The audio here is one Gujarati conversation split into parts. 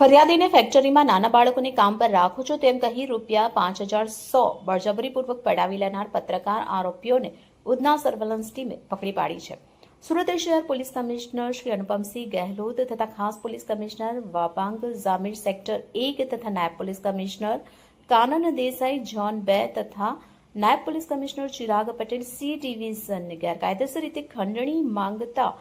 ફરિયાદીને ફેક્ટરીમાં નાના બાળકોને કામ પર રાખો છો તેમ કહી રૂપિયા પાંચ હજાર સો બળજબરીપૂર્વક પડાવી લેનાર પત્રકાર આરોપીઓને ઉધના સર્વેલન્સ ટીમે પકડી પાડી છે. સુરત શહેર પોલીસ કમિશનર શ્રી અનુપમસિંહ ગહેલોત તથા ખાસ police commissioner Vapang Zamir sector એક તથા નાયબ police commissioner Kanan Desai zone બે તથા નાયબ police commissioner Chirag Patel C ડિવિઝનને ગેરકાયદેસર રીતે ખંડણી માંગતા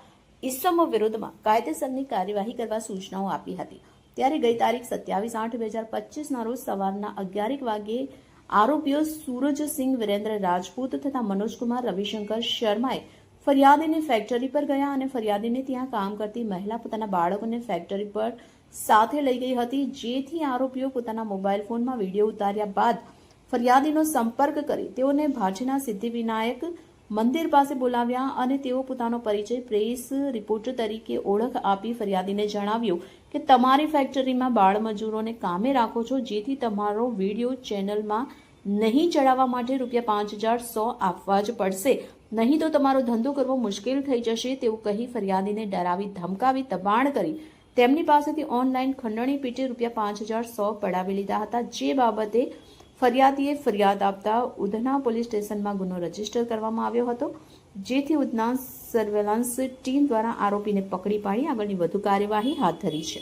ઇસમો વિરુદ્ધમાં કાયદેસરની કાર્યવાહી કરવા સૂચનાઓ આપી હતી. ત્યારે ગઈ તારીખ સત્યાવીસ આઠ બે હજાર પચીસના રોજ સવારના અગિયારેક વાગ્યે આરોપીઓ સૂરજસિંહ વિરેન્દ્ર રાજપૂત તથા મનોજકુમાર રવિશંકર શર્માએ ફરિયાદીની ફેક્ટરી પર ગયા અને ફરિયાદીને ત્યાં કામ કરતી મહિલા પોતાના બાળકોને ફેક્ટરી પર સાથે લઈ ગઈ હતી, જેથી આરોપીઓ પોતાના મોબાઈલ ફોનમાં વીડિયો ઉતાર્યા બાદ ફરિયાદીનો સંપર્ક કરી તેઓને ભાજીના સિદ્ધિવિનાયક મંદિર પાસે બોલાવ્યા અને તેઓ પોતાનો પરિચય પ્રેસ રિપોર્ટર તરીકે ઓળખ આપી ફરિયાદીને જણાવ્યું કે તમારી ફેક્ટરીમાં બાળમજૂરોને કામે રાખો છો, જેથી તમારો વીડિયો ચેનલમાં નહીં ચડાવવા માટે રૂપિયા પાંચ હજાર સો આપવા જ પડશે. નહીં તો તમારો ધંધો કરવો મુશ્કેલ થઈ જશે, તેવું કહી ફરિયાદીને ડરાવી, ધમકાવી, દબાણ કરી તેમની પાસેથી ઓનલાઈન ખંડણી પીટે રૂપિયા પાંચ હજાર સો પડાવી લીધા હતા, જે બાબતે ફરિયાદીએ ફરિયાદ આપતા ઉધના પોલીસ સ્ટેશનમાં ગુનો રજિસ્ટર કરવામાં આવ્યો હતો. જેથી ઉધના સર્વેલન્સ ટીમ દ્વારા આરોપીને પકડી પાડી આગળની વધુ કાર્યવાહી હાથ ધરી છે.